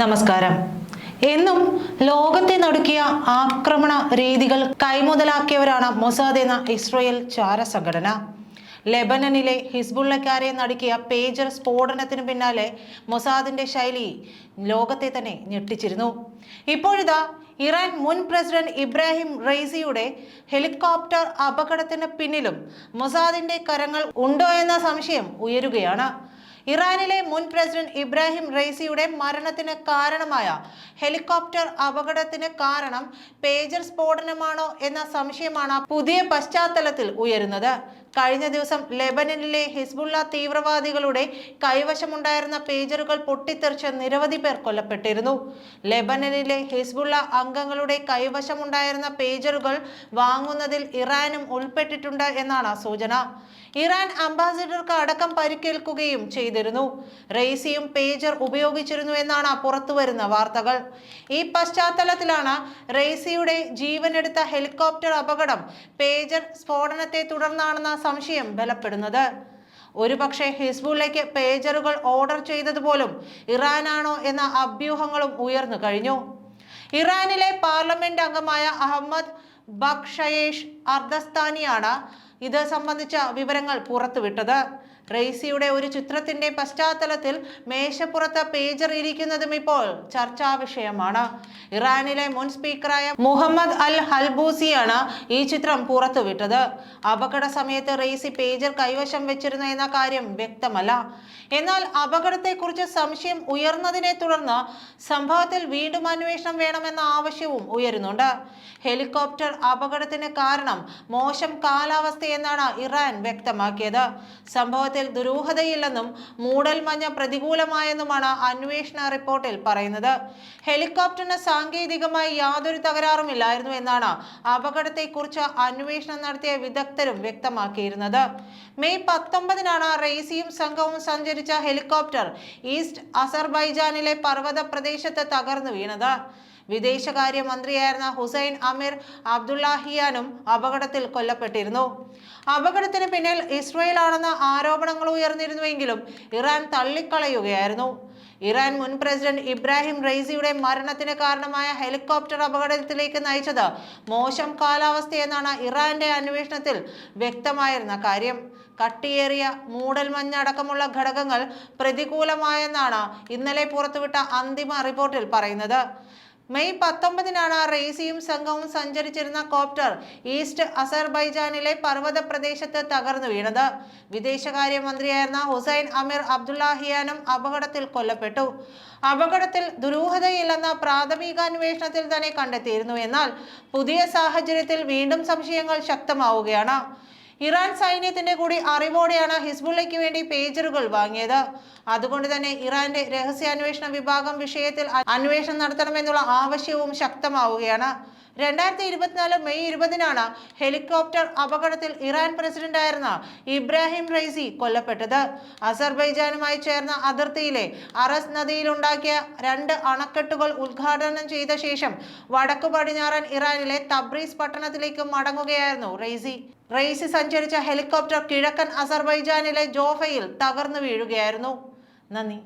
നമസ്കാരം. എന്നും ലോകത്തെ നടുക്കിയ ആക്രമണ രീതികൾ കൈമുതലാക്കിയവരാണ് മൊസാദ് എന്ന ഇസ്രയേൽ ചാര സംഘടന ലെബനനിലെ ഹിസ്ബുള്ളക്കാരെ നടുക്കിയ പേജർ സ്ഫോടനത്തിന് പിന്നാലെ മൊസാദിന്റെ ശൈലി ലോകത്തെ തന്നെ ഞെട്ടിച്ചിരുന്നു. ഇപ്പോഴിതാ ഇറാൻ മുൻ പ്രസിഡന്റ് ഇബ്രാഹിം റെയ്സിയുടെ ഹെലികോപ്റ്റർ അപകടത്തിന് പിന്നിലും മൊസാദിന്റെ കരങ്ങൾ ഉണ്ടോ എന്ന സംശയം ഉയരുകയാണ്. ഇറാനിലെ മുൻ പ്രസിഡന്റ് ഇബ്രാഹിം റൈസിയുടെ മരണത്തിന് കാരണമായ ഹെലികോപ്റ്റർ അപകടത്തിന് കാരണം പേജർ സ്ഫോടനമാണോ എന്ന സംശയമാണ് പുതിയ പശ്ചാത്തലത്തിൽ ഉയരുന്നത്. കഴിഞ്ഞ ദിവസം ലെബനനിലെ ഹിസ്ബുള്ള തീവ്രവാദികളുടെ കൈവശമുണ്ടായിരുന്ന പേജറുകൾ പൊട്ടിത്തെറിച്ച് നിരവധി പേർ കൊല്ലപ്പെട്ടിരുന്നു. ലെബനനിലെ ഹിസ്ബുള്ള അംഗങ്ങളുടെ കൈവശമുണ്ടായിരുന്ന പേജറുകൾ വാങ്ങുന്നതിൽ ഇറാനും ഉൾപ്പെട്ടിട്ടുണ്ട് എന്നാണ് സൂചന. ഇറാൻ അംബാസിഡർക്ക് അടക്കം പരിക്കേൽക്കുകയും ചെയ്തിരുന്നു. റെയ്സിയും പേജർ ഉപയോഗിച്ചിരുന്നു എന്നാണ് പുറത്തുവരുന്ന വാർത്തകൾ. ഈ പശ്ചാത്തലത്തിലാണ് റെയ്സിയുടെ ജീവനെടുത്ത ഹെലികോപ്റ്റർ അപകടം പേജർ സ്ഫോടനത്തെ തുടർന്നാണെന്ന സംശയം ബലപ്പെടുന്നത്. ഒരുപക്ഷെ ഹിസ്ബുള്ളയ്ക്ക് പേജറുകൾ ഓർഡർ ചെയ്തതുപോലും ഇറാനാണോ എന്ന അഭ്യൂഹങ്ങളും ഉയർന്നു കഴിഞ്ഞു. ഇറാനിലെ പാർലമെന്റ് അംഗമായ അഹമ്മദ് ബക്ഷയേഷ് അർദസ്ഥാനിയാണ് ഇത് സംബന്ധിച്ച വിവരങ്ങൾ പുറത്തുവിട്ടത്. റെയ്സിയുടെ ഒരു ചിത്രത്തിന്റെ പശ്ചാത്തലത്തിൽ മേശപ്പുറത്ത് പേജർ ഇരിക്കുന്നതും ഇപ്പോൾ ചർച്ചാ വിഷയമാണ്. ഇറാനിലെ മുൻ സ്പീക്കറായ മുഹമ്മദ് അൽ ഹൽബൂസിയാണ് ഈ ചിത്രം പുറത്തുവിട്ടത്. അപകട സമയത്ത് റെയ്സി പേജർ കൈവശം വെച്ചിരുന്നു എന്ന കാര്യം വ്യക്തമല്ല. എന്നാൽ അപകടത്തെക്കുറിച്ച് സംശയം ഉയർന്നതിനെ തുടർന്ന് സംഭവത്തിൽ വീണ്ടും അന്വേഷണം വേണമെന്ന ആവശ്യവും ഉയരുന്നുണ്ട്. ഹെലികോപ്റ്റർ അപകടത്തിന് കാരണം മോശം കാലാവസ്ഥയെന്നാണ് ഇറാൻ വ്യക്തമാക്കിയത്. സംഭവത്തിൽ ദുരൂഹതയില്ലെന്നും മൂടൽമഞ്ഞ പ്രതികൂലമായെന്നുമാണ് അന്വേഷണ റിപ്പോർട്ടിൽ പറയുന്നത്. ഹെലികോപ്റ്ററിന് സാങ്കേതികമായി യാതൊരു തകരാറുമില്ലായിരുന്നു എന്നാണ് അപകടത്തെക്കുറിച്ച് അന്വേഷണം നടത്തിയ വിദഗ്ധരും വ്യക്തമാക്കിയിരുന്നത്. മെയ് പത്തൊമ്പതിനാണ് റെയ്സിയും സംഘവും സഞ്ചരിച്ച ഹെലികോപ്റ്റർ ഈസ്റ്റ് അസർബൈജാനിലെ പർവത പ്രദേശത്ത് തകർന്നു വീണത്. വിദേശകാര്യ മന്ത്രിയായിരുന്ന ഹുസൈൻ അമീർ അബ്ദുല്ലാഹിയാനും അപകടത്തിൽ കൊല്ലപ്പെട്ടിരുന്നു. അപകടത്തിന് പിന്നിൽ ഇസ്രയേൽ ആണെന്ന ആരോപണങ്ങൾ ഉയർന്നിരുന്നുവെങ്കിലും ഇറാൻ തള്ളിക്കളയുകയായിരുന്നു. ഇറാൻ മുൻ പ്രസിഡന്റ് ഇബ്രാഹിം റെയ്സിയുടെ മരണത്തിന് കാരണമായ ഹെലികോപ്റ്റർ അപകടത്തിലേക്ക് നയിച്ചത് മോശം കാലാവസ്ഥയെന്നാണ് ഇറാന്റെ അന്വേഷണത്തിൽ വ്യക്തമായിരുന്ന കാര്യം. കട്ടിയേറിയ മൂടൽമഞ്ഞടക്കമുള്ള ഘടകങ്ങൾ പ്രതികൂലമായെന്നാണ് ഇന്നലെ പുറത്തുവിട്ട അന്തിമ റിപ്പോർട്ടിൽ പറയുന്നത്. മെയ് പത്തൊമ്പതിനാണ് റെയ്സിയും സംഘവും സഞ്ചരിച്ചിരുന്ന കോപ്റ്റർ ഈസ്റ്റ് അസർബൈജാനിലെ പർവത പ്രദേശത്ത് തകർന്നു വീണത്. വിദേശകാര്യമന്ത്രിയായിരുന്ന ഹുസൈൻ അമീർ അബ്ദുല്ലാഹിയാനും അപകടത്തിൽ കൊല്ലപ്പെട്ടു. അപകടത്തിൽ ദുരൂഹതയില്ലെന്ന പ്രാഥമികാന്വേഷണത്തിൽ തന്നെ കണ്ടെത്തിയിരുന്നു. എന്നാൽ പുതിയ സാഹചര്യത്തിൽ വീണ്ടും സംശയങ്ങൾ ശക്തമാവുകയാണ്. ഇറാൻ സൈന്യത്തിന്റെ കൂടി അറിവോടെയാണ് ഹിസ്ബുള്ളയ്ക്ക് വേണ്ടി പേജറുകൾ വാങ്ങിയത്. അതുകൊണ്ട് തന്നെ ഇറാന്റെ രഹസ്യാന്വേഷണ വിഭാഗം വിഷയത്തിൽ അന്വേഷണം നടത്തണമെന്നുള്ള ആവശ്യവും ശക്തമാവുകയാണ്. രണ്ടായിരത്തി ഇരുപത്തിനാല് മെയ് ഇരുപതിനാണ് ഹെലികോപ്റ്റർ അപകടത്തിൽ ഇറാൻ പ്രസിഡന്റായിരുന്ന ഇബ്രാഹിം റൈസി കൊല്ലപ്പെട്ടത്. അസർബൈജാനുമായി ചേർന്ന അതിർത്തിയിലെ അറസ് നദിയിലുണ്ടാക്കിയ രണ്ട് അണക്കെട്ടുകൾ ഉദ്ഘാടനം ചെയ്ത ശേഷം വടക്കു പടിഞ്ഞാറൻ ഇറാനിലെ തബ്രീസ് പട്ടണത്തിലേക്ക് മടങ്ങുകയായിരുന്നു റൈസി. റൈസി സഞ്ചരിച്ച ഹെലികോപ്റ്റർ കിഴക്കൻ അസർബൈജാനിലെ ജോഫയിൽ തകർന്നു വീഴുകയായിരുന്നു. നന്ദി.